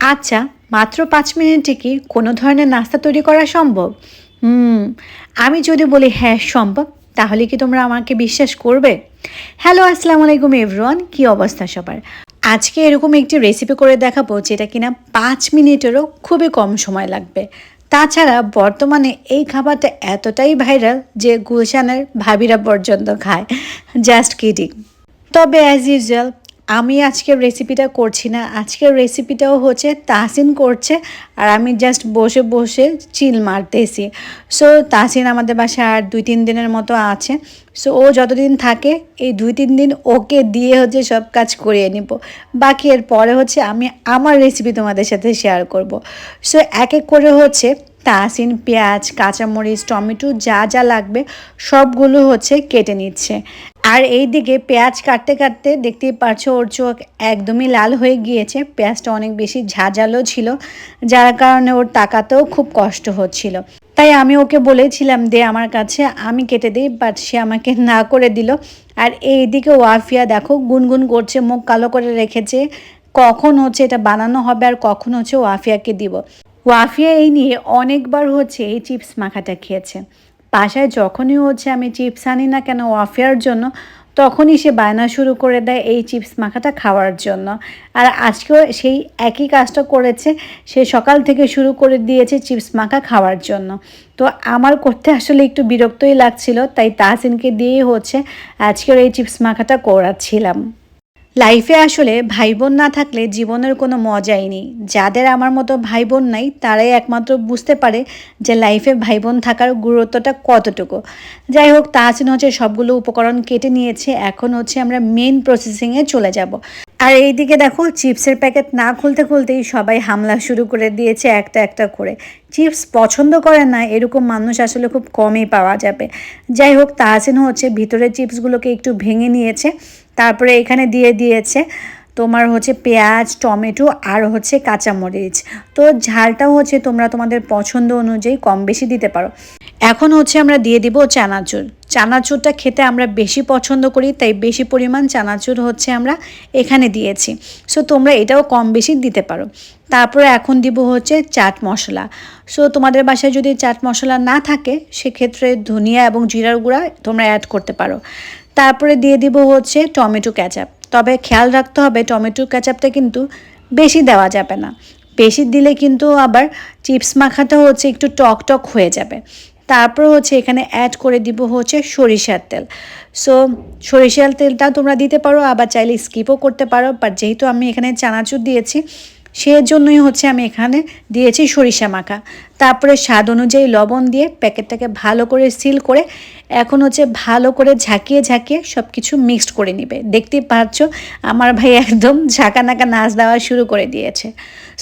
আচ্ছা মাত্র পাঁচ মিনিটে কি কোনো ধরনের নাস্তা তৈরি করা সম্ভব? হুম, আমি যদি বলি হ্যাঁ সম্ভব, তাহলে কি তোমরা আমাকে বিশ্বাস করবে? হ্যালো, আসসালামু আলাইকুম এভরিওয়ান, কি অবস্থা সবার? আজকে এরকম একটি রেসিপি করে দেখাবো যেটা কিনা পাঁচ মিনিটেরও খুবই কম সময় লাগবে। তাছাড়া বর্তমানে এই খাবারটা এতটাই ভাইরাল যে গুলশানের ভাবিরা পর্যন্ত খায়। Just kidding. তবে অ্যাজ ইউজুয়াল আমি আজকের রেসিপিটা করছি না। আজকের রেসিপিটাও হচ্ছে তাসিন করছে আর আমি জাস্ট বসে বসে চিল মারতেছি। সো তাসিন আমাদের বাসায় আর দুই তিন দিনের মতো আছে। সো ও যতদিন থাকে, এই দুই, তিন দিন ওকে দিয়ে হচ্ছে সব কাজ করিয়ে নিব। বাকি এর পরে হচ্ছে আমি আমার রেসিপি তোমাদের সাথে শেয়ার করব। সো এক এক করে হচ্ছে তাসিন পেঁয়াজ, কাঁচামরিচ, টমেটো, যা যা লাগবে, সবগুলো হচ্ছে কেটে নিচ্ছে। আর এই দিকে পেঁয়াজ কাটতে কাটতে দেখতেই পারছ, ওর চোখ একদমই লাল হয়ে গিয়েছে। পেঁয়াজটা অনেক বেশি ঝাঁঝালো ছিল, যার কারণে ওর তাকাতেও খুব কষ্ট হচ্ছিল। তাই আমি ওকে বলেছিলাম, দে আমার কাছে, আমি কেটে দিই। বাট সে আমাকে না করে দিল। আর এই দিকে ওয়াফিয়া দেখো, গুনগুন করছে, মুখ কালো করে রেখেছে। কখন হচ্ছে এটা বানানো হবে আর কখন হচ্ছে ওয়াফিয়াকে দিব? ওয়াফিয়া এই নিয়ে অনেকবার হচ্ছে এই চিপস মাখাটা খেয়েছে। বাসায় যখনই হচ্ছে আমি চিপস আনি না কেন ওয়াফিয়ার জন্য তখনই সে বায়না শুরু করে দেয় এই চিপস মাখাটা খাওয়ার জন্য। আর আজকেও সেই একই কাজটা করেছে। সে সকাল থেকে শুরু করে দিয়েছে চিপস মাখা খাওয়ার জন্য। তো আমার করতে আসলে একটু বিরক্তই লাগছিল, তাই তাহসিনকে দিয়েই হচ্ছে আজকের এই চিপস মাখাটা করাচ্ছিলাম। লাইফে আসলে ভাই বোন না থাকলে জীবনের কোনো মজাই নেই। যাদের আমার মতো ভাই বোন নাই, তারাই একমাত্র বুঝতে পারে যে লাইফে ভাই বোন থাকার গুরুত্বটা কতটুকু। যাই হোক তাহসিন হচ্ছে সবগুলো উপকরণ কেটে নিয়েছে। এখন হচ্ছে আমরা মেন প্রসেসিংয়ে চলে যাব। আর এইদিকে দেখো, চিপসের প্যাকেট না খুলতে খুলতেই সবাই হামলা শুরু করে দিয়েছে একটা একটা করে। চিপস পছন্দ করে না, এরকম মানুষ আসলে খুব কমই পাওয়া যাবে। যাই হোক তাহসিন হচ্ছে ভিতরের চিপসগুলোকে একটু ভেঙে নিয়েছে। তারপরে এখানে দিয়ে দিয়েছে তোমার হচ্ছে পেঁয়াজ, টমেটো আর হচ্ছে কাঁচামরিচ। তো ঝালটাও হচ্ছে তোমরা তোমাদের পছন্দ অনুযায়ী কম বেশি দিতে পারো। এখন হচ্ছে আমরা দিয়ে দিব চানাচুর। চানাচুরটা খেতে আমরা বেশি পছন্দ করি, তাই বেশি পরিমাণ চানাচুর হচ্ছে আমরা এখানে দিয়েছি। সো তোমরা এটাও কম বেশি দিতে পারো। তারপরে এখন দিব হচ্ছে চাট মশলা। সো তোমাদের বাসায় যদি চাট মশলা না থাকে, সেক্ষেত্রে ধনিয়া এবং জিরার গুঁড়া তোমরা অ্যাড করতে পারো। তারপরে দিয়ে দিব হচ্ছে টমেটো ক্যাচাপ তবে খেয়াল রাখতে হবে, টমেটো ক্যাচাপটা কিন্তু বেশি দেওয়া যাবে না। বেশি দিলে কিন্তু আবার চিপস মাখাটা হচ্ছে একটু টক টক হয়ে যাবে। তারপর হচ্ছে এখানে অ্যাড করে দিব হচ্ছে সরিষার তেল। সো সরিষার তেলটা তোমরা দিতে পারো, আবার চাইলে স্কিপও করতে পারো। বাট যেহেতু আমি এখানে চানাচুর দিয়েছি সেজন্যই হচ্ছে আমি এখানে দিয়েছি সরিষা মাখা। তারপরে স্বাদ অনুযায়ী লবণ দিয়ে প্যাকেটটাকে ভালো করে সিল করে এখন হচ্ছে ভালো করে ঝাঁকিয়ে ঝাঁকিয়ে সব কিছু মিক্সড করে নিবে। দেখতেই পাচ্ছ, আমার ভাই একদম ঝাঁকা নাকা নাচ দেওয়া শুরু করে দিয়েছে।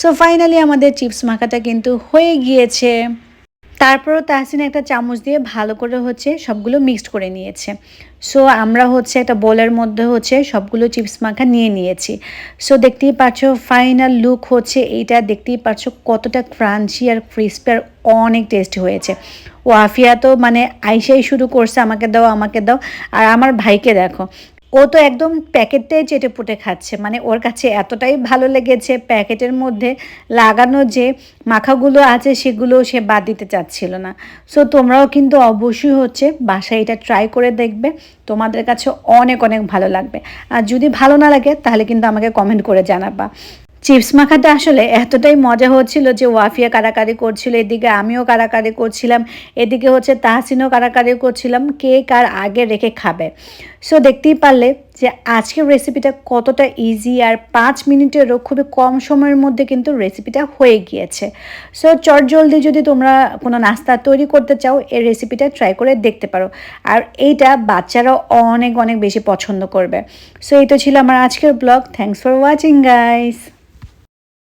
সো ফাইনালি আমাদের চিপস মাখাটা কিন্তু হয়ে গিয়েছে। তারপরও তাহসিন একটা চামচ দিয়ে ভালো করে হচ্ছে সবগুলো মিক্সড করে নিয়েছে। সো আমরা হচ্ছে একটা বোলের মধ্যে হচ্ছে সবগুলো চিপস মাখা নিয়ে নিয়েছি। সো দেখতেই পাচ্ছ ফাইনাল লুক হচ্ছে এইটা। দেখতেই পাচ্ছ কতটা ক্রাঞ্চি আর ক্রিস্পি আর অনেক টেস্টি হয়েছে। ওয়াফিয়া তো মানে আইসাই শুরু করছে, আমাকে দাও আমাকে দাও। আর আমার ভাইকে দেখো ও তো একদম প্যাকেটটাই চেটে পুটে খাচ্ছে। মানে ওর কাছে এতটাই ভালো লেগেছে প্যাকেটের মধ্যে লাগানো যে মাখাগুলো আছে সেগুলো সে বাদ দিতে চাচ্ছিল না। সো তোমরাও কিন্তু অবশ্যই হচ্ছে বাসায় এটা ট্রাই করে দেখবে। তোমাদের কাছে অনেক অনেক ভালো লাগবে। আর যদি ভালো না লাগে তাহলে কিন্তু আমাকে কমেন্ট করে জানাবা। চিপস মাখাটা আসলে এতটাই মজা হচ্ছিল যে ওয়াফিয়া কারাকারি করছিল, এদিকে আমিও কারাকারি করছিলাম, এদিকে হচ্ছে তাহসিনও কারাকারি করছিলাম, কে কার আগে রেখে খাবে। সো দেখতেই পারলে যে আজকের রেসিপিটা কতটা ইজি আর পাঁচ মিনিটেরও খুবই কম সময়ের মধ্যে কিন্তু রেসিপিটা হয়ে গিয়েছে। সো চট জলদি যদি তোমরা কোনো নাস্তা তৈরি করতে চাও, এই রেসিপিটা ট্রাই করে দেখতে পারো। আর এইটা বাচ্চারাও অনেক অনেক বেশি পছন্দ করবে। সো এই তো ছিল আমার আজকের blog thanks for watching guys